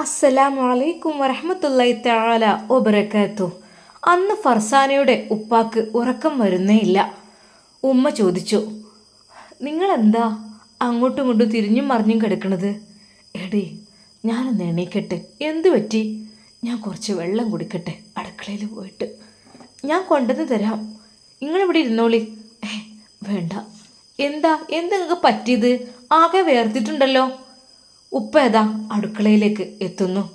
അസ്സലാമു അലൈക്കും വറഹമത്തല്ലായി തആല ഒബറക്കാത്തു അന്ന് ഫർസാനയുടെ ഉപ്പാക്ക് ഉറക്കം വരുന്നേ ഇല്ല ഉമ്മ ചോദിച്ചു നിങ്ങളെന്താ അങ്ങോട്ടും ഇങ്ങോട്ടും തിരിഞ്ഞും മറിഞ്ഞും കിടക്കണത്? എടീ ഞാനൊന്ന് എണീക്കട്ടെ. എന്തു പറ്റി? ഞാൻ കുറച്ച് വെള്ളം കുടിക്കട്ടെ അടുക്കളയിൽ പോയിട്ട്. ഞാൻ കൊണ്ടുവന്ന് തരാം. നിങ്ങളിവിടെ ഇരുന്നോളി. ഏ വേണ്ട. എന്താ? എന്താ നിങ്ങൾക്ക് പറ്റിയത്? ആകെ വേർത്തിട്ടുണ്ടല്ലോ. ഉപ്പ ഏതാ അടുക്കളയിലേക്ക് എത്തുന്നു.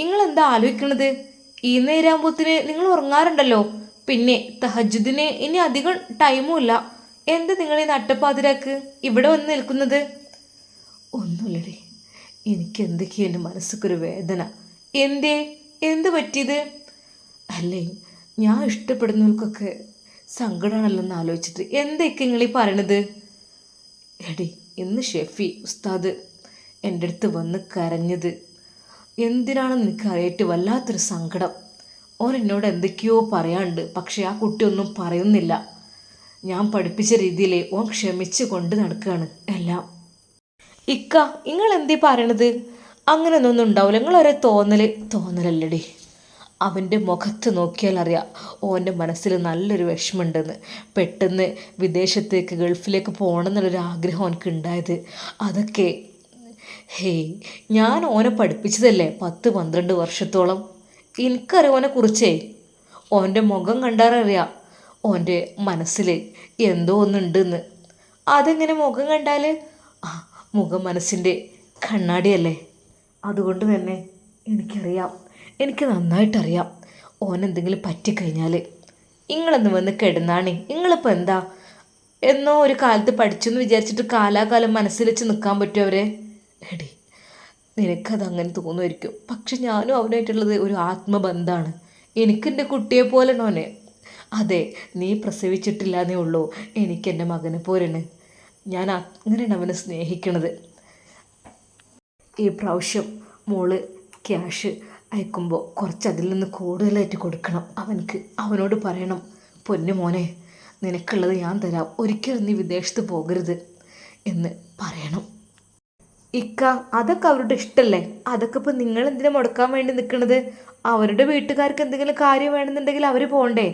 നിങ്ങൾ എന്താ ആലോചിക്കണത്? ഈ നേരാകുമ്പോത്തിന് നിങ്ങൾ ഉറങ്ങാറുണ്ടല്ലോ. പിന്നെ തഹജുദിന് ഇനി അധികം ടൈമും ഇല്ല. എന്താ നിങ്ങൾ ഈ നട്ടപ്പാതിരാക്ക് ഇവിടെ വന്ന് നിൽക്കുന്നത്? ഒന്നുമില്ലടി. എനിക്ക് എന്തൊക്കെയാണ് മനസ്സൊക്കൊരു വേദന. എന്തേ? എന്ത് പറ്റിയത്? അല്ലേ ഞാൻ ഇഷ്ടപ്പെടുന്നവർക്കൊക്കെ സങ്കടമാണല്ലോ എന്ന് ആലോചിച്ചിട്ട് എന്തൊക്കെ നിങ്ങൾ ഈ പറയണത്? എടി ഇന്ന് ഷെഫി ഉസ്താദ് എന്റെ അടുത്ത് വന്ന് കരഞ്ഞത്. എന്തിനാണെന്ന് എനിക്ക് അറിയിട്ട് വല്ലാത്തൊരു സങ്കടം. ഓൻ എന്നോട് എന്തൊക്കെയോ പറയാണ്ട് പക്ഷേ ആ കുട്ടി ഒന്നും പറയുന്നില്ല. ഞാൻ പഠിപ്പിച്ച രീതിയിൽ ഓൻ ക്ഷമിച്ച് കൊണ്ട് നടക്കുകയാണ് എല്ലാം. ഇക്ക നിങ്ങൾ എന്തീ പറയണത് അങ്ങനെയൊന്നും ഉണ്ടാവില്ല നിങ്ങളൊരേ തോന്നൽ തോന്നലല്ലടി. അവന്റെ മുഖത്ത് നോക്കിയാൽ അറിയാം. ഓന്റെ മനസ്സിൽ നല്ലൊരു വിഷമമുണ്ടെന്ന്. പെട്ടെന്ന് വിദേശത്തേക്ക് ഗൾഫിലേക്ക് പോകണം എന്നുള്ളൊരു ആഗ്രഹം അവനക്ക് ഉണ്ടായത് അതൊക്കെ ഹേയ് ഞാൻ ഓനെ പഠിപ്പിച്ചതല്ലേ? പത്ത് പന്ത്രണ്ട് വർഷത്തോളം. എനിക്കറിയാം ഓനെ കുറിച്ചേ. ഓന്റെ മുഖം കണ്ടാററിയാം ഓന്റെ മനസ്സിൽ എന്തോ ഒന്നുണ്ടെന്ന്. അതെങ്ങനെ മുഖം കണ്ടാൽ? ആ മുഖം മനസ്സിന്റെ കണ്ണാടിയല്ലേ? അതുകൊണ്ട് തന്നെ എനിക്കറിയാം എനിക്ക് നന്നായിട്ടറിയാം. ഓൻ എന്തെങ്കിലും പറ്റിക്കഴിഞ്ഞാൽ നിങ്ങളൊന്ന് വന്ന് കിടന്നാണേ. നിങ്ങളിപ്പോൾ എന്താ? എന്നോ ഒരു കാലത്ത് പഠിച്ചു എന്ന് വിചാരിച്ചിട്ട് കാലാകാലം മനസ്സിൽ വെച്ച് നിൽക്കാൻ പറ്റും അവരെ? എടി നിനക്കത് അങ്ങനെ തോന്നുമായിരിക്കും പക്ഷെ ഞാനും അവനായിട്ടുള്ളത് ഒരു ആത്മബന്ധമാണ് എനിക്കെന്റെ കുട്ടിയെ പോലെ ഓനെ. അതെ നീ പ്രസവിച്ചിട്ടില്ലാന്നേ ഉള്ളൂ. എനിക്കെന്റെ മകനെ പോലെയാണ്. ഞാൻ അങ്ങനെയാണ് അവനെ സ്നേഹിക്കണത്. ഈ പ്രാവശ്യം മോൾ ക്യാഷ് അയക്കുമ്പോൾ കുറച്ച് അതിൽ നിന്ന് കൂടുതലായിട്ട് കൊടുക്കണം. അവനക്ക് അവനോട് പറയണം പൊന്നു മോനെ നിനക്കുള്ളത് ഞാൻ തരാം. ഒരിക്കലും നീ വിദേശത്ത് പോകരുത് എന്ന് പറയണം. ഇക്ക അതൊക്കെ അവരുടെ ഇഷ്ടമല്ലേ അതൊക്കെ ഇപ്പം നിങ്ങൾ എന്തിനാ മുടക്കാൻ വേണ്ടി നിൽക്കണത് അവരുടെ വീട്ടുകാർക്ക് എന്തെങ്കിലും കാര്യം വേണമെന്നുണ്ടെങ്കിൽ അവർ പോകണ്ടേ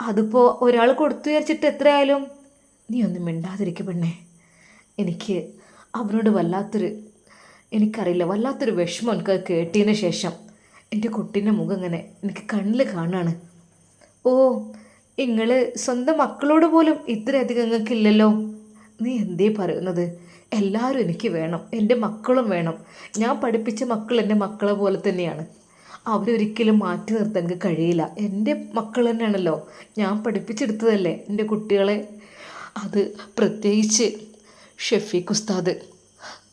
അതിപ്പോൾ ഒരാൾ കൊടുത്തു വിചാരിച്ചിട്ട് എത്രയായാലും? നീ ഒന്നും മിണ്ടാതിരിക്കും പെണ്ണേ. എനിക്ക് അവനോട് വല്ലാത്തൊരു എനിക്കറിയില്ല വല്ലാത്തൊരു വിഷമം എനിക്ക് കേട്ടതിന് ശേഷം. എന്റെ കുട്ടീന്റെ മുഖം ഇങ്ങനെ എനിക്ക് കണ്ണിൽ കാണാണ്. ഓ നിങ്ങൾ സ്വന്തം മക്കളോട് പോലും ഇത്രയധികം നിങ്ങൾക്കില്ലല്ലോ നീ എന്തേ പറയുന്നത്? എല്ലാവരും എനിക്ക് വേണം എന്റെ മക്കളും വേണം. ഞാൻ പഠിപ്പിച്ച മക്കൾ എന്റെ മക്കളെ പോലെ തന്നെയാണ്. അവരൊരിക്കലും മാറ്റി നിർത്താൻ എനിക്ക് കഴിയില്ല. എന്റെ മക്കൾ തന്നെയാണല്ലോ ഞാൻ പഠിപ്പിച്ചെടുത്തതല്ലേ എന്റെ കുട്ടികളെ? അത് പ്രത്യേകിച്ച് ഷെഫീഖ് ഉസ്താദ്.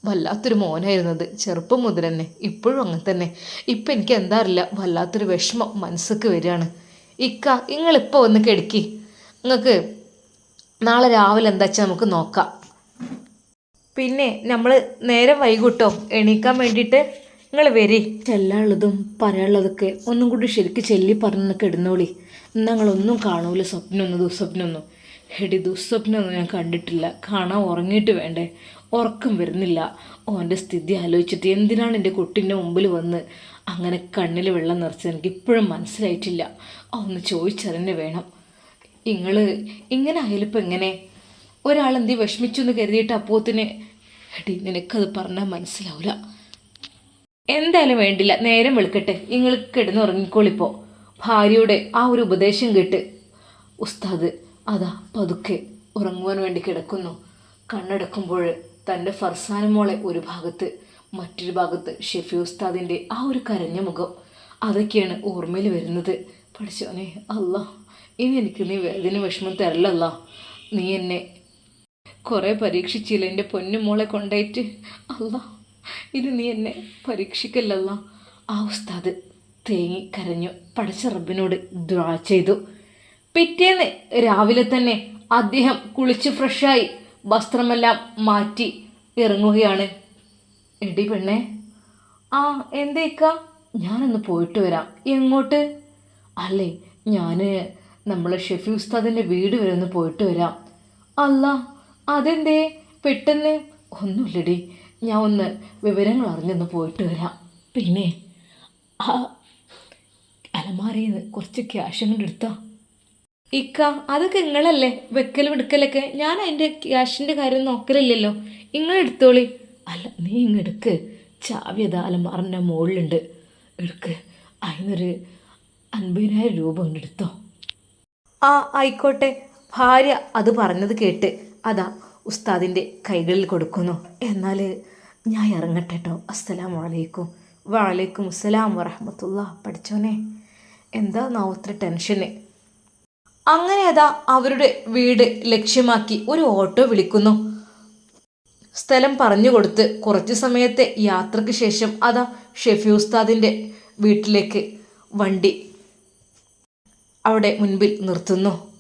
വല്ലാത്തൊരു മോനായിരുന്നത്. ചെറുപ്പം മുതൽ തന്നെ ഇപ്പോഴും അങ്ങനെ തന്നെ ഇപ്പം എനിക്ക് എന്താ അറിയില്ല വല്ലാത്തൊരു വിഷമം മനസ്സൊക്കെ വരികയാണ്. ഇക്ക നിങ്ങളിപ്പോൾ ഒന്ന് കെടുക്കി. നിങ്ങൾക്ക് നാളെ രാവിലെ എന്താ വെച്ചാൽ നമുക്ക് നോക്കാം. പിന്നെ നമ്മൾ നേരം വൈകിട്ടോ. എണീക്കാൻ വേണ്ടിയിട്ട് നിങ്ങൾ വരി. ചെല്ലാനുള്ളതും പറയാനുള്ളതൊക്കെ ഒന്നും കൂടി ശരിക്ക് ചെല്ലി പറഞ്ഞൊക്കെ ഇടുന്നോളി ഞങ്ങളൊന്നും കാണൂല സ്വപ്നമൊന്നും ദുസ്വപ്നമൊന്നും. എടി ദുസ്വപ്നമൊന്നും ഞാൻ കണ്ടിട്ടില്ല. കാണാൻ ഉറങ്ങിയിട്ട് വേണ്ടേ? ഉറക്കം വരുന്നില്ല. ഓന്റെ സ്ഥിതി ആലോചിച്ചിട്ട് എന്തിനാണ് എന്റെ കുട്ടീന്റെ മുമ്പിൽ വന്ന് അങ്ങനെ കണ്ണിൽ വെള്ളം നിറച്ചത് എനിക്ക് ഇപ്പോഴും മനസ്സിലായിട്ടില്ല. ഒന്ന് ചോദിച്ചറിഞ്ഞ് വേണം. നിങ്ങൾ ഇങ്ങനെ ആയാലും എങ്ങനെ? ഒരാൾ എന്തി വിഷമിച്ചു എന്ന് കരുതിയിട്ട് അപ്പോത്തിന് എടി നിനക്കത് പറഞ്ഞാൽ മനസ്സിലാവില്ല എന്തായാലും വേണ്ടില്ല നേരം വെളുക്കട്ടെ. നിങ്ങൾ കിടന്ന് ഉറങ്ങിക്കോളിപ്പോൾ ഭാര്യയുടെ ആ ഒരു ഉപദേശം കേട്ട് ഉസ്താദ് അതാ പതുക്കെ ഉറങ്ങുവാൻ വേണ്ടി കിടക്കുന്നു. കണ്ണടക്കുമ്പോൾ തന്റെ ഫർസാൻ മോളെ ഒരു ഭാഗത്ത് മറ്റൊരു ഭാഗത്ത് ഷെഫി ഉസ്താദിന്റെ ആ ഒരു കരഞ്ഞ മുഖം. അതൊക്കെയാണ് ഓർമ്മയിൽ വരുന്നത്. പഠിച്ചോനെ അല്ല ഇനി എനിക്ക് നീ വേദന വിഷമം തരലല്ല. നീ എന്നെ കുറേ പരീക്ഷിച്ചില്ല എന്റെ പൊന്നു മോളെ കൊണ്ടായിട്ട്? അല്ല ഇത് നീ എന്നെ പരീക്ഷിക്കല്ലല്ല. ആ ഉസ്താദ് തേങ്ങി കരഞ്ഞു പടച്ച റബ്ബിനോട് ദ്വാ ചെയ്തു. പിറ്റേന്ന് രാവിലെ തന്നെ അദ്ദേഹം കുളിച്ച് ഫ്രഷായി വസ്ത്രമെല്ലാം മാറ്റി ഇറങ്ങുകയാണ്. എടി പെണ്ണേ ആ എന്തേക്ക? ഞാനൊന്ന് പോയിട്ട് വരാം. എങ്ങോട്ട്? അല്ലേ ഞാൻ നമ്മളെ ഷെഫി ഉസ്താദിന്റെ വീട് വരെ ഒന്ന് പോയിട്ട് വരാം. അല്ല അതെന്തേ? പെട്ടെന്ന്? ഒന്നുമില്ലടി ഞാൻ ഒന്ന് വിവരങ്ങൾ അറിഞ്ഞൊന്ന് പോയിട്ട് വരാം. പിന്നെ ആ അലമാരയിൽ നിന്ന് കുറച്ച് ക്യാഷ് അങ്ങോട്ട് എടുത്തോ? ഇക്ക അതൊക്കെ നിങ്ങളല്ലേ? വെക്കലും എടുക്കലൊക്കെ. ഞാൻ അതിന്റെ ക്യാഷിന്റെ കാര്യം നോക്കലില്ലല്ലോ. നിങ്ങൾ എടുത്തോളി. അല്ല നീ ഇങ്ങ് എടുക്ക്. ചാവി അലമാറിന്റെ മുകളിലുണ്ട് എടുക്ക്. അതിനൊരു അൻപതിനായിരം രൂപ കൊണ്ട് എടുത്തോ. ആ ആയിക്കോട്ടെ. ഭാര്യ അത് പറഞ്ഞത് കേട്ട് അതാ ഉസ്താദിന്റെ കൈകളിൽ കൊടുക്കുന്നു. എന്നാൽ ഞാൻ ഇറങ്ങട്ടെ കേട്ടോ അസ്സലാമു അലൈക്കും. വലൈക്കും അസ്സലാം വറഹമത്തുള്ള പഠിച്ചോനെ. എന്താ നാവത്ര ടെൻഷന്? അങ്ങനെ അതാ അവരുടെ വീട് ലക്ഷ്യമാക്കി ഒരു ഓട്ടോ വിളിക്കുന്നു. സ്ഥലം പറഞ്ഞു കൊടുത്ത് കുറച്ച് സമയത്തെ യാത്രയ്ക്ക് ശേഷം അതാ ഷെഫി ഉസ്താദിന്റെ വീട്ടിലേക്ക് വണ്ടി അവിടെ മുൻപിൽ നിർത്തുന്നു.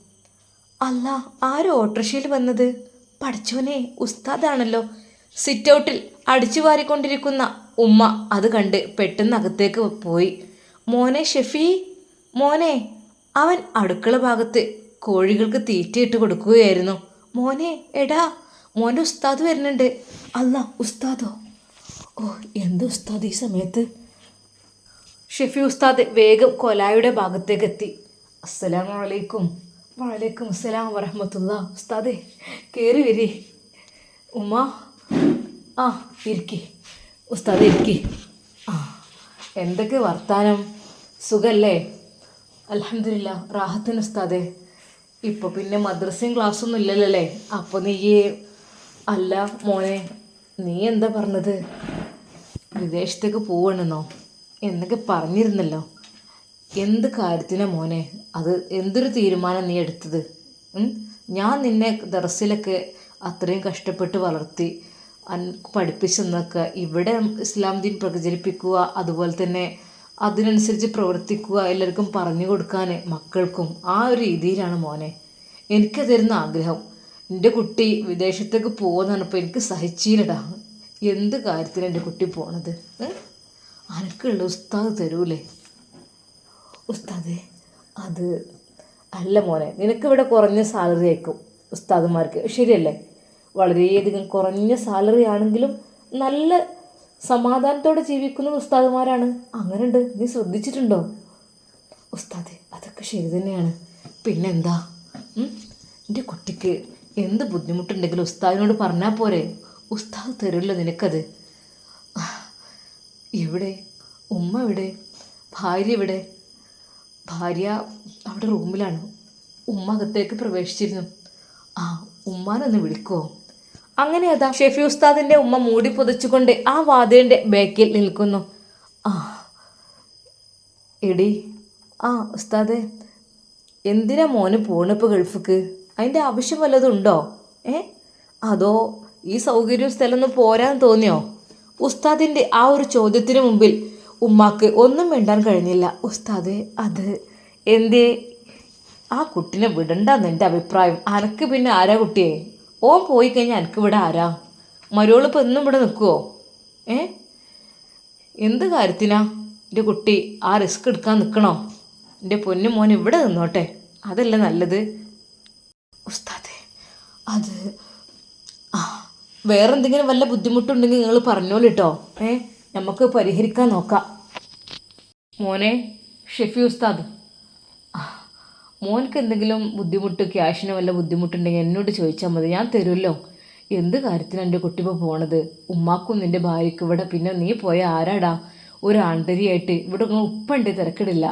അല്ല ആരും ഓട്ടോറിക്ഷയിൽ വന്നത്? പഠിച്ചോനെ ഉസ്താദാണല്ലോ. സിറ്റ് ഔട്ടിൽ അടിച്ചു വാരിക്കൊണ്ടിരിക്കുന്ന ഉമ്മ അത് കണ്ട് പെട്ടെന്ന് അകത്തേക്ക് പോയി. മോനെ ഷെഫി മോനെ അവൻ അടുക്കള ഭാഗത്ത് കോഴികൾക്ക് തീറ്റയിട്ട് കൊടുക്കുകയായിരുന്നു. മോനെ എടാ മോന്റെ ഉസ്താദ് വരുന്നുണ്ട്. അല്ല ഉസ്താദോ? ഓ എന്ത് ഉസ്താദ് ഈ സമയത്ത്? ഷെഫി ഉസ്താദ് വേഗം കൊലായുടെ ഭാഗത്തേക്ക് എത്തി. അസ്സലാം വലൈക്കും വലൈക്കും അസ്സലാം വറഹമത്തുള്ള. ഉസ്താദേ കയറി വരി. ഉമ്മ. ആ ഇരിക്കി. ഉസ്താദ് ഇരിക്കി. ആ എന്തൊക്കെ വർത്താനം? സുഖല്ലേ? അലഹമില്ല റാഹത്തിന് ഉസ്താദേ. ഇപ്പോൾ പിന്നെ മദ്രസയും ക്ലാസ്സൊന്നും ഇല്ലല്ലേ അപ്പോൾ നീ അല്ല മോനെ നീ എന്താ പറഞ്ഞത്? വിദേശത്തേക്ക് പോവണെന്നോ? എന്നൊക്കെ പറഞ്ഞിരുന്നല്ലോ. എന്ത് കാര്യത്തിനാ മോനെ? അത് എന്തൊരു തീരുമാനം നീ എടുത്തത്? ഞാൻ നിന്നെ ദർസിലൊക്കെ അത്രയും കഷ്ടപ്പെട്ട് വളർത്തി പഠിപ്പിച്ചെന്നൊക്കെ ഇവിടെ ഇസ്ലാം ദീൻ പ്രചരിപ്പിക്കുക അതുപോലെ തന്നെ അതിനനുസരിച്ച് പ്രവർത്തിക്കുക എല്ലാവർക്കും പറഞ്ഞു കൊടുക്കാൻ മക്കൾക്കും ആ ഒരു രീതിയിലാണ് മോനെ. എനിക്ക് തരുന്ന ആഗ്രഹം. എന്റെ കുട്ടി വിദേശത്തേക്ക് പോകുന്നതാണ് ഇപ്പോൾ എനിക്ക് സഹിച്ചീലടാ എന്ത് കാര്യത്തിന് എന്റെ കുട്ടി പോണത്? അനക്കുള്ള ഉസ്താദ് തരൂലേ? ഉസ്താദേ അത് അല്ല മോനെ നിനക്കിവിടെ കുറഞ്ഞ സാലറി ആയിരിക്കും ഉസ്താദുമാർക്ക്. ശരിയല്ലേ? വളരെയധികം കുറഞ്ഞ സാലറി ആണെങ്കിലും നല്ല സമാധാനത്തോടെ ജീവിക്കുന്ന ഉസ്താദുമാരാണ്. അങ്ങനെയുണ്ട്. നീ ശ്രദ്ധിച്ചിട്ടുണ്ടോ? ഉസ്താദ് അതൊക്കെ ശരി തന്നെയാണ്. പിന്നെന്താ? എന്റെ കുട്ടിക്ക് എന്ത് ബുദ്ധിമുട്ടുണ്ടെങ്കിലും ഉസ്താദിനോട് പറഞ്ഞാൽ പോരെ. ഉസ്താദ് തരുമല്ലോ നിനക്കത്. എവിടെ? ഉമ്മ എവിടെ? ഭാര്യ എവിടെ? ഭാര്യ അവിടെ റൂമിലാണ്. ഉമ്മ അകത്തേക്ക് പ്രവേശിച്ചിരുന്നു. ആ ഉമ്മാനൊന്ന് വിളിക്കുമോ അങ്ങനെ അതാ ഷെഫി ഉസ്താദിന്റെ ഉമ്മ മൂടി പുതച്ചുകൊണ്ട് ആ വാതിലിന്റെ ബാക്കിൽ നിൽക്കുന്നു. ആ എടി ആ ഉസ്താദേ എന്തിനാ മോന് പോണിപ്പോൾ ഗൾഫിക്ക്? അതിന്റെ ആവശ്യം വല്ലതുണ്ടോ ഏ? അതോ ഈ സൗകര്യവും സ്ഥലമൊന്നും പോരാൻ തോന്നിയോ? ഉസ്താദിന്റെ ആ ഒരു ചോദ്യത്തിന് മുമ്പിൽ ഉമ്മാക്ക് ഒന്നും മിണ്ടാൻ കഴിഞ്ഞില്ല. ഉസ്താദ് അത് എന്തേ? ആ കുട്ടിനെ വിടണ്ടെന്ന് എന്റെ അഭിപ്രായം. അനക്ക് പിന്നെ ആരാ കുട്ടിയെ? ഓൻ പോയി കഴിഞ്ഞാൽ എനിക്ക് ഇവിടെ ആരാ? മരുവൾ ഇപ്പം എന്നും ഇവിടെ നിൽക്കുമോ ഏ? എന്ത് കാര്യത്തിനാ എന്റെ കുട്ടി ആ റിസ്ക് എടുക്കാൻ നിൽക്കണോ എന്റെ പൊന്നു മോൻ ഇവിടെ നിന്നോട്ടെ. അതല്ല നല്ലത്? ഉസ്താദെ അത് ആ വേറെന്തെങ്കിലും വല്ല ബുദ്ധിമുട്ടുണ്ടെങ്കിൽ നിങ്ങൾ പറഞ്ഞോളൂ കേട്ടോ ഏ? നമുക്ക് പരിഹരിക്കാൻ നോക്കാം. മോനെ ഷെഫി ഉസ്താദ് മോൻക്ക് എന്തെങ്കിലും ബുദ്ധിമുട്ട് ക്യാഷിന് വല്ല ബുദ്ധിമുട്ടുണ്ടെങ്കിൽ എന്നോട് ചോദിച്ചാൽ മതി. ഞാൻ തരുമല്ലോ. എന്ത് കാര്യത്തിനാണ് എന്റെ കുട്ടി ഇപ്പോൾ പോണത്? ഉമ്മാക്കും നിന്റെ ഭാര്യയ്ക്ക് ഇവിടെ പിന്നെ നീ പോയ ആരാടാ? ഒരു ആന്തരിയായിട്ട് ഇവിടെ ഉപ്പുണ്ട് തിരക്കിടില്ല.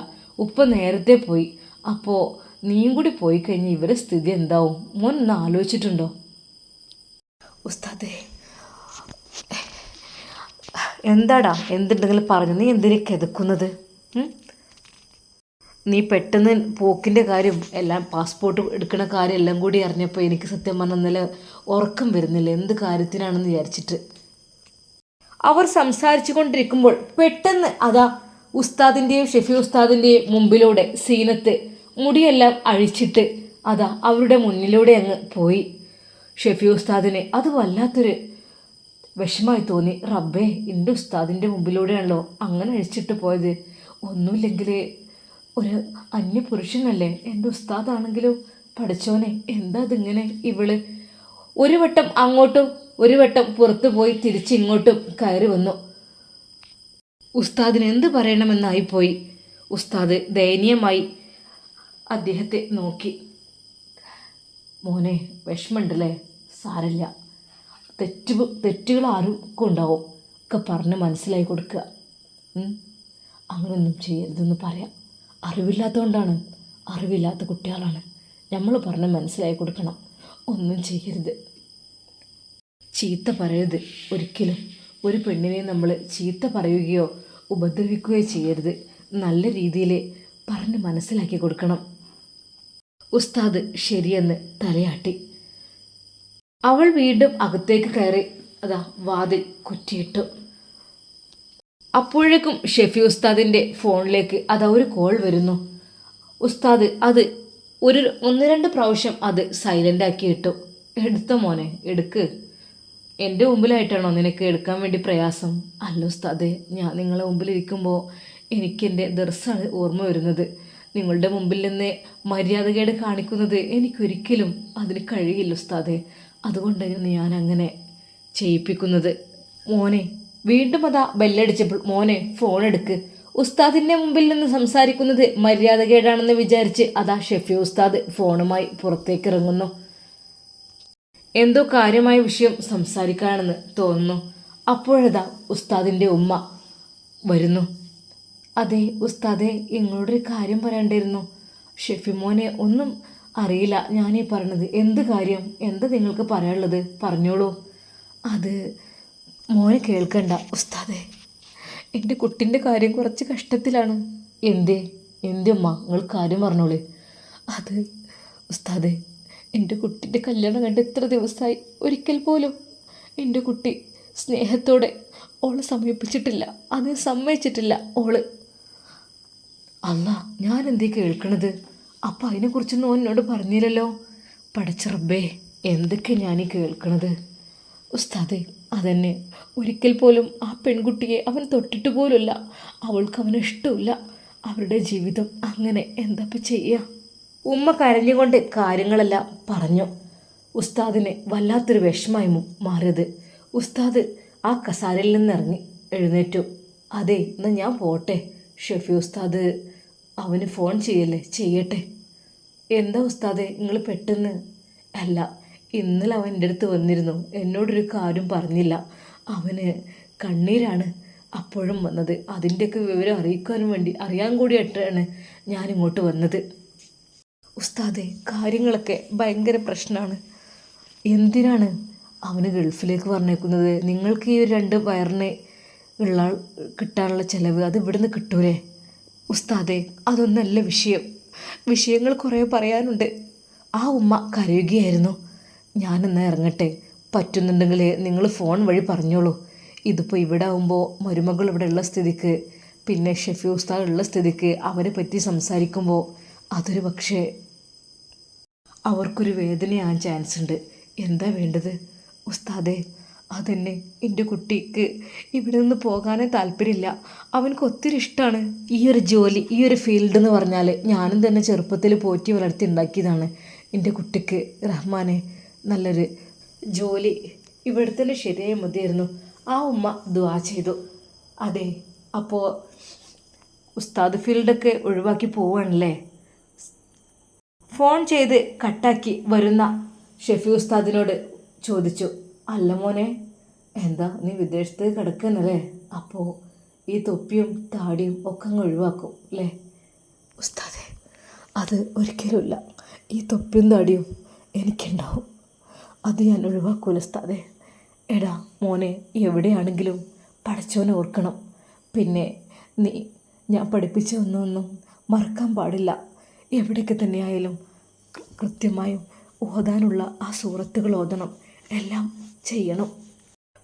ഉപ്പ നേരത്തെ പോയി. അപ്പോൾ നീയും കൂടി പോയി കഴിഞ്ഞ് ഇവരെ സ്ഥിതി എന്താവും? മോൻ ഒന്ന് ആലോചിച്ചിട്ടുണ്ടോ? ഉസ്താദേ എന്താടാ? എന്തുണ്ടെങ്കിലും പറഞ്ഞു നീ എന്തിനു കിതക്കുന്നത്? നീ പെട്ടെന്ന് പോക്കിന്റെ കാര്യം എല്ലാം പാസ്പോർട്ട് എടുക്കുന്ന കാര്യം എല്ലാം കൂടി അറിഞ്ഞപ്പോൾ എനിക്ക് സത്യം പറഞ്ഞാൽ ഉറക്കം വരുന്നില്ല. എന്ത് കാര്യത്തിനാണെന്ന് വിചാരിച്ചിട്ട്. അവർ സംസാരിച്ചു കൊണ്ടിരിക്കുമ്പോൾ പെട്ടെന്ന് അതാ ഉസ്താദിന്റെയും ഷെഫി ഉസ്താദിന്റെയും മുമ്പിലൂടെ സീനത്ത് മുടിയെല്ലാം അഴിച്ചിട്ട് അതാ അവരുടെ മുന്നിലൂടെ അങ്ങ് പോയി. ഷെഫി ഉസ്താദിന് അത് വല്ലാത്തൊരു വിഷമായി തോന്നി. റബ്ബേ എന്റെ ഉസ്താദിന്റെ മുമ്പിലൂടെയാണല്ലോ അങ്ങനെ അഴിച്ചിട്ട് പോയത്. ഒന്നുമില്ലെങ്കിൽ ഒരു അന്യപുരുഷനല്ലേ? എന്റെ ഉസ്താദാണെങ്കിലും പഠിച്ചോനെ എന്താ ഇതിങ്ങനെ ഇവൾ? ഒരു വട്ടം അങ്ങോട്ടും ഒരു വട്ടം പുറത്തു പോയി തിരിച്ചിങ്ങോട്ടും കയറി വന്നു. ഉസ്താദിന് എന്ത് പറയണമെന്നായിപ്പോയി. ഉസ്താദ് ദയനീയമായി അദ്ദേഹത്തെ നോക്കി. മോനെ വിഷമമുണ്ടല്ലേ? സാരല്ല. തെറ്റ് തെറ്റുകൾ ആർക്കും ഉണ്ടാവും. ഒക്കെ പറഞ്ഞ് മനസ്സിലായി കൊടുക്കുക. അങ്ങനെയൊന്നും ചെയ്യരുതെന്ന് പറയാം. അറിവില്ലാത്തതുകൊണ്ടാണ് അറിവില്ലാത്ത കുട്ടികളാണ്. നമ്മൾ പറഞ്ഞ് മനസ്സിലാക്കി കൊടുക്കണം. ഒന്നും ചെയ്യരുത്. ചീത്ത പറയരുത് ഒരിക്കലും. ഒരു പെണ്ണിനെ നമ്മൾ ചീത്ത പറയുകയോ ഉപദ്രവിക്കുകയോ ചെയ്യരുത്. നല്ല രീതിയിൽ പറഞ്ഞ് മനസ്സിലാക്കി കൊടുക്കണം. ഉസ്താദ് ശരിയെന്ന് തലയാട്ടി. അവൾ വീണ്ടും അകത്തേക്ക് കയറി അതാ വാതിൽ കുറ്റിയിട്ടു. അപ്പോഴേക്കും ഷെഫി ഉസ്താദിന്റെ ഫോണിലേക്ക് അതാ ഒരു കോൾ വരുന്നു. ഉസ്താദ് അത് ഒരു ഒന്ന് രണ്ട് പ്രാവശ്യം അത് സൈലന്റ് ആക്കി ഇട്ടു. എടുത്ത മോനെ എടുക്ക്. എന്റെ മുമ്പിലായിട്ടാണോ നിനക്ക് എടുക്കാൻ വേണ്ടി പ്രയാസം? അല്ല ഉസ്താദെ ഞാൻ നിങ്ങളെ മുമ്പിലിരിക്കുമ്പോൾ എനിക്ക് എന്റെ ദർസാണ് ഓർമ്മ വരുന്നത്. നിങ്ങളുടെ മുമ്പിൽ നിന്ന് മര്യാദകേട് കാണിക്കുന്നത് എനിക്കൊരിക്കലും അതിന് കഴിയില്ല ഉസ്താദെ. അതുകൊണ്ടാണ് ഞാൻ അങ്ങനെ ചെയ്യിപ്പിക്കുന്നത്. മോനെ വീണ്ടും അതാ ബെല്ലടിച്ചപ്പോൾ മോനെ ഫോൺ എടുക്ക്. ഉസ്താദിന്റെ മുമ്പിൽ നിന്ന് സംസാരിക്കുന്നത് മര്യാദകേടാണെന്ന് വിചാരിച്ച് അതാ ഷെഫി ഉസ്താദ് ഫോണുമായി പുറത്തേക്ക് ഇറങ്ങുന്നു എന്തോ കാര്യമായ വിഷയം സംസാരിക്കാനെന്ന് തോന്നുന്നു. അപ്പോഴതാ ഉസ്താദിന്റെ ഉമ്മ വരുന്നു. അതെ ഉസ്താദെ നിങ്ങളോടൊരു കാര്യം പറയണ്ടായിരുന്നു. ഷെഫി മോനെ ഒന്നും അറിയില്ല. ഞാനീ പറഞ്ഞത് എന്ത് കാര്യം? എന്താ നിങ്ങൾക്ക് പറയാനുള്ളത്? പറഞ്ഞോളൂ. അത് മോനെ കേൾക്കണ്ട ഉസ്താദെ. എന്റെ കുട്ടിന്റെ കാര്യം കുറച്ച് കഷ്ടത്തിലാണ്. എന്തേ? എന്റെ അമ്മ നിങ്ങൾ കാര്യം പറഞ്ഞോളേ. അത് ഉസ്താദെ എന്റെ കുട്ടിന്റെ കല്യാണം കണ്ട് എത്ര ദിവസമായി ഒരിക്കൽ പോലും എന്റെ കുട്ടി സ്നേഹത്തോടെ ഓളെ സമീപിച്ചിട്ടില്ല. അതിന് സമ്മതിച്ചിട്ടില്ല ഓൾ. അല്ല ഞാൻ എന്തേ കേൾക്കണത്? അപ്പം അതിനെക്കുറിച്ചൊന്നും എന്നോട് പറഞ്ഞില്ലല്ലോ? പടച്ച റബ്ബേ എന്തൊക്കെ ഞാനീ കേൾക്കണത്? ഉസ്താദെ അതന്നെ. ഒരിക്കൽ പോലും ആ പെൺകുട്ടിയെ അവൻ തൊട്ടിട്ട് പോലുമില്ല. അവൾക്ക് അവന് ഇഷ്ടമില്ല അവരുടെ ജീവിതം അങ്ങനെ എന്താ ചെയ്യുക ഉമ്മ കരഞ്ഞുകൊണ്ട് കാര്യങ്ങളെല്ലാം പറഞ്ഞു. ഉസ്താദിനെ വല്ലാത്തൊരു വിഷമായി മാറിയത്. ഉസ്താദ് ആ കസാരയിൽ നിന്നിറങ്ങി എഴുന്നേറ്റു. അതെ എന്നാൽ ഞാൻ പോട്ടെ. ഷെഫി ഉസ്താദ് അവന് ഫോൺ ചെയ്യല്ലേ? ചെയ്യട്ടെ. എന്താ ഉസ്താദെ നിങ്ങൾ പെട്ടെന്ന്? അല്ല ഇന്നലെ അവൻ എന്റെ അടുത്ത് വന്നിരുന്നു. എന്നോടൊരു കാര്യം പറഞ്ഞില്ല. അവന് കണ്ണീരാണ് അപ്പോഴും വന്നത്. അതിന്റെയൊക്കെ വിവരം അറിയിക്കാനും വേണ്ടി അറിയാൻ കൂടിയിട്ടാണ് ഞാൻ ഇങ്ങോട്ട് വന്നത്. ഉസ്താദെ കാര്യങ്ങളൊക്കെ ഭയങ്കര പ്രശ്നമാണ്. എന്തിനാണ് അവന് ഗൾഫിലേക്ക് പറഞ്ഞേക്കുന്നത്? നിങ്ങൾക്ക് ഈ രണ്ട് വയറിന് ഉള്ള കിട്ടാനുള്ള ചിലവ് അത് ഇവിടുന്ന് കിട്ടൂലേ? ഉസ്താദെ അതൊന്നല്ല വിഷയം. വിഷയങ്ങൾ കുറേ പറയാനുണ്ട്. ആ ഉമ്മ കരയുകയായിരുന്നു. ഞാനൊന്ന് ഇറങ്ങട്ടെ? പറ്റുന്നുണ്ടെങ്കിൽ നിങ്ങൾ ഫോൺ വഴി പറഞ്ഞോളൂ. ഇതിപ്പോൾ ഇവിടെ ആകുമ്പോൾ മരുമകൾ ഇവിടെ ഉള്ള സ്ഥിതിക്ക് പിന്നെ ഷെഫി ഉസ്താദ് ഉള്ള സ്ഥിതിക്ക് അവരെ പറ്റി സംസാരിക്കുമ്പോൾ അതൊരു പക്ഷേ അവർക്കൊരു വേദനയാകാൻ ചാൻസ് ഉണ്ട്. എന്താ വേണ്ടത്? ഉസ്താദേ അതെന്നെ എന്റെ കുട്ടിക്ക് ഇവിടെ നിന്ന് പോകാനേ താല്പര്യമില്ല. അവനക്ക് ഒത്തിരി ഇഷ്ടമാണ് ഈ ഒരു ജോലി ഈ ഒരു ഫീൽഡ് എന്ന് പറഞ്ഞാൽ ഞാനും തന്നെ ചെറുപ്പത്തിൽ പോറ്റി വളർത്തി ഉണ്ടാക്കിയതാണ്. എന്റെ കുട്ടിക്ക് റഹ്മാനെ നല്ലൊരു ജോലി ഇവിടുത്തെ ശരിയായി മതിയായിരുന്നു ആ ഉമ്മ ദുവാ ചെയ്തു. അതെ അപ്പോൾ ഉസ്താദ് ഫീൽഡൊക്കെ ഒഴിവാക്കി പോവാണല്ലേ? ഫോൺ ചെയ്ത് കട്ടാക്കി വരുന്ന ഷെഫി ഉസ്താദിനോട് ചോദിച്ചു അല്ല മോനെ എന്താ നീ വിദേശത്ത് കിടക്കുന്നല്ലേ? അപ്പോൾ ഈ തൊപ്പിയും താടിയും ഒക്കെ അങ്ങ് ഒഴിവാക്കും അല്ലേ? ഉസ്താദെ അത് ഒരിക്കലുമില്ല. ഈ തൊപ്പിയും താടിയും എനിക്കുണ്ടാവും. അത് ഞാൻ ഒഴിവാക്കൂല സ്ഥാതെ എടാ മോനെ എവിടെയാണെങ്കിലും പഠിച്ചവനെ ഓർക്കണം. പിന്നെ നീ ഞാൻ പഠിപ്പിച്ച ഒന്നൊന്നും മറക്കാൻ പാടില്ല. എവിടെയൊക്കെ തന്നെയായാലും കൃത്യമായും ഓതാനുള്ള ആ സൂറത്തുകൾ ഓതണം. എല്ലാം ചെയ്യണം.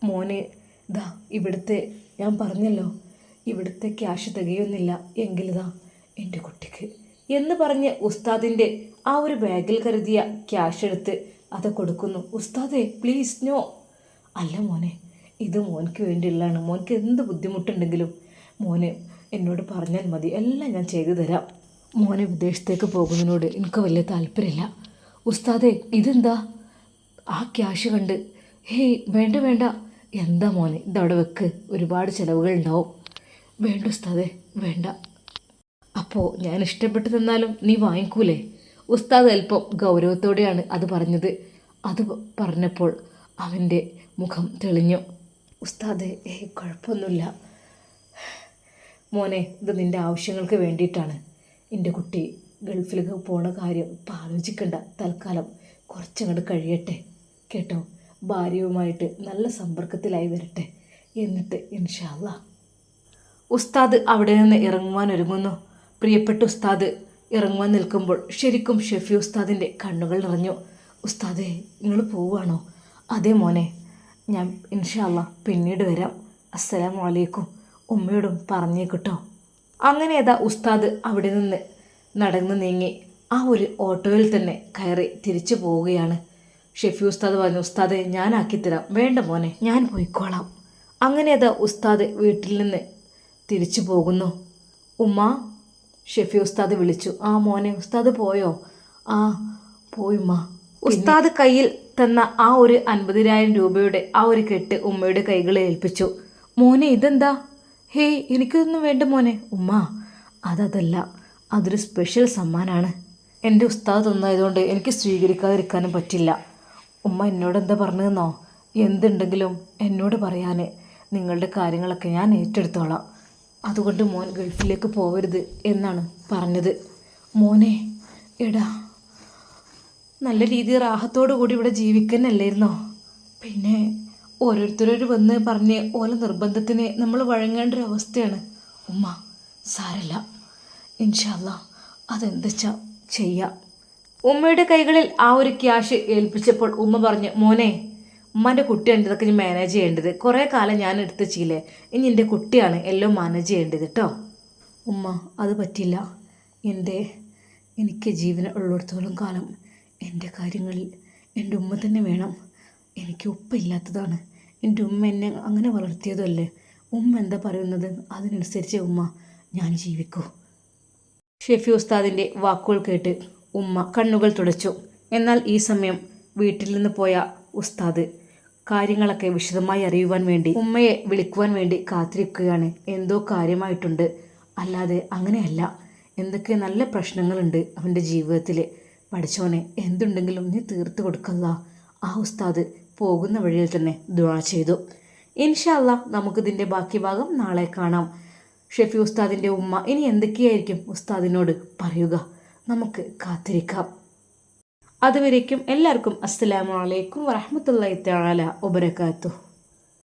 മോനെ ദാ ഇവിടുത്തെ ഞാൻ പറഞ്ഞല്ലോ ഇവിടുത്തെ ക്യാഷ് തികയൊന്നില്ല. എങ്കിലിതാ എന്റെ കുട്ടിക്ക്. എന്ന് പറഞ്ഞ് ഉസ്താദിന്റെ ആ ഒരു ബാഗിൽ കരുതിയ ക്യാഷ് എടുത്ത് അത് കൊടുക്കുന്നു. ഉസ്താദേ പ്ലീസ് നോ അല്ല മോനെ ഇത് മോനക്ക് വേണ്ടിയുള്ളതാണ്. മോനക്ക് എന്ത് ബുദ്ധിമുട്ടുണ്ടെങ്കിലും മോനെ എന്നോട് പറഞ്ഞാൽ മതി. എല്ലാം ഞാൻ ചെയ്തു തരാം. മോനെ വിദേശത്തേക്ക് പോകുന്നതിനോട് എനിക്ക് വലിയ താല്പര്യമില്ല. ഉസ്താദേ ഇതെന്താ? ആ ക്യാഷ് കണ്ട് ഹേയ് വേണ്ട വേണ്ട. എന്താ മോനെ ഇതവിടെ വെക്ക്. ഒരുപാട് ചിലവുകൾ ഉണ്ടാവും. വേണ്ട ഉസ്താദേ വേണ്ട. അപ്പോൾ ഞാൻ ഇഷ്ടപ്പെട്ടു തന്നാലും നീ വാങ്ങിക്കൂലേ? ഉസ്താദ് അല്പം ഗൗരവത്തോടെയാണ് അത് പറഞ്ഞത്. അത് പറഞ്ഞപ്പോൾ അവന്റെ മുഖം തെളിഞ്ഞു. ഉസ്താദ് ഏയ് കുഴപ്പമൊന്നുമില്ല. മോനെ ഇത് നിന്റെ ആവശ്യങ്ങൾക്ക് വേണ്ടിയിട്ടാണ്. എന്റെ കുട്ടി ഗൾഫിലേക്ക് പോണ കാര്യം ഇപ്പം ആലോചിക്കണ്ട. തൽക്കാലം കുറച്ചങ്ങോട്ട് കഴിയട്ടെ. കേട്ടോ? ഭാര്യയുമായിട്ട് നല്ല സമ്പർക്കത്തിലായി വരട്ടെ. എന്നിട്ട് ഇൻഷാല്ല ഉസ്താദ് അവിടെ നിന്ന് ഇറങ്ങുവാൻ ഒരുങ്ങുന്നു. പ്രിയപ്പെട്ട ഉസ്താദ് ഇറങ്ങുവാൻ നിൽക്കുമ്പോൾ ശരിക്കും ഷെഫി ഉസ്താദിന്റെ കണ്ണുകൾ നിറഞ്ഞു. ഉസ്താദേ നിങ്ങൾ പോവുകയാണോ? അതേ മോനെ ഞാൻ ഇൻഷാല്ല പിന്നീട് വരാം. അസ്സലാം വലൈക്കും ഉമ്മയോടും പറഞ്ഞേക്കിട്ടോ. അങ്ങനെ ഏതാ ഉസ്താദ് അവിടെ നിന്ന് നടന്നു നീങ്ങി ആ ഒരു ഓട്ടോയിൽ തന്നെ കയറി തിരിച്ചു പോവുകയാണ്. ഷെഫി ഉസ്താദ് പറഞ്ഞു ഉസ്താദെ ഞാൻ ആക്കിത്തരാം വേണ്ട മോനെ ഞാൻ പോയിക്കോളാം. അങ്ങനെ അതാ ഉസ്താദ് വീട്ടിൽ നിന്ന് തിരിച്ചു പോകുന്നു. ഉമ്മ ഷെഫി ഉസ്താദ് വിളിച്ചു. ആ മോനെ ഉസ്താദ് പോയോ? ആ പോയി മാ ഉസ്താദ് കയ്യിൽ തന്ന ആ ഒരു അൻപതിനായിരം രൂപയുടെ ആ ഒരു കെട്ട് ഉമ്മയുടെ കൈകളെ ഏൽപ്പിച്ചു. മോനെ ഇതെന്താ? ഹേയ് എനിക്കിതൊന്നും വേണ്ട മോനെ. ഉമ്മ അതതല്ല അതൊരു സ്പെഷ്യൽ സമ്മാനാണ്. എന്റെ ഉസ്താദ് തന്നായതുകൊണ്ട് എനിക്ക് സ്വീകരിക്കാതിരിക്കാനും പറ്റില്ല. ഉമ്മ എന്നോട് എന്താ പറഞ്ഞതെന്നോ? എന്തുണ്ടെങ്കിലും എന്നോട് പറയാൻ നിങ്ങളുടെ കാര്യങ്ങളൊക്കെ ഞാൻ ഏറ്റെടുത്തോളാം. അതുകൊണ്ട് മോൻ ഗൾഫിലേക്ക് പോവരുത് എന്നാണ് പറഞ്ഞത്. മോനെ എടാ നല്ല രീതിയിൽ റാഹത്തോടു കൂടി ഇവിടെ ജീവിക്കുന്നല്ലായിരുന്നോ? പിന്നെ ഓരോരുത്തരോട് വന്ന് പറഞ്ഞ് ഓല നിർബന്ധത്തിന് നമ്മൾ വഴങ്ങേണ്ട ഒരു അവസ്ഥയാണ്. ഉമ്മ സാരല്ല. ഇൻഷല്ല അതെന്താ ചെയ്യാം? ഉമ്മയുടെ കൈകളിൽ ആ ഒരു ക്യാഷ് ഏൽപ്പിച്ചപ്പോൾ ഉമ്മ പറഞ്ഞ് മോനെ ഉമ്മാന്റെ കുട്ടിയാണ് ഇതൊക്കെ ഞാൻ മാനേജ് ചെയ്യേണ്ടത്. കുറേ കാലം ഞാൻ എടുത്ത് ചെയ്യില്ലേ ഇനി എന്റെ കുട്ടിയാണ് എല്ലാം മാനേജ് ചെയ്യേണ്ടത് കേട്ടോ ഉമ്മ അത് പറ്റില്ല എന്റെ എനിക്ക് ജീവന ഉള്ളിടത്തോളം കാലം എന്റെ കാര്യങ്ങളിൽ എന്റെ ഉമ്മ തന്നെ വേണം. എനിക്ക് ഉപ്പ ഇല്ലാത്തതാണ്. എന്റെ ഉമ്മ എന്നെ അങ്ങനെ വളർത്തിയതല്ലേ? ഉമ്മ എന്താ പറയുന്നത്? അതിനനുസരിച്ച് ഉമ്മ ഞാൻ ജീവിക്കൂ. ഷെഫി ഉസ്താദിന്റെ വാക്കുകൾ കേട്ട് ഉമ്മ കണ്ണുകൾ തുടച്ചു. എന്നാൽ ഈ സമയം വീട്ടിൽ നിന്ന് പോയ ഉസ്താദ്. കാര്യങ്ങളൊക്കെ വിശദമായി അറിയുവാൻ വേണ്ടി ഉമ്മയെ വിളിക്കുവാൻ വേണ്ടി കാത്തിരിക്കുകയാണ്. എന്തോ കാര്യമായിട്ടുണ്ട്. അല്ലാതെ അങ്ങനെയല്ല. എന്തൊക്കെ നല്ല പ്രശ്നങ്ങളുണ്ട് അവന്റെ ജീവിതത്തിൽ പഠിച്ചോനെ എന്തുണ്ടെങ്കിലും നീ തീർത്തു കൊടുക്കല്ല. ആ ഉസ്താദ് പോകുന്ന വഴിയിൽ തന്നെ ദുആ ചെയ്തു. ഇൻഷാല്ല നമുക്കിതിന്റെ ബാക്കി ഭാഗം നാളെ കാണാം. ഷെഫി ഉസ്താദിന്റെ ഉമ്മ ഇനി എന്തൊക്കെയായിരിക്കും ഉസ്താദിനോട് പറയുക? നമുക്ക് കാത്തിരിക്കാം. അതുവരേക്കും എല്ലാവർക്കും അസ്സലാമലൈക്കും തആല വബറകാതുഹു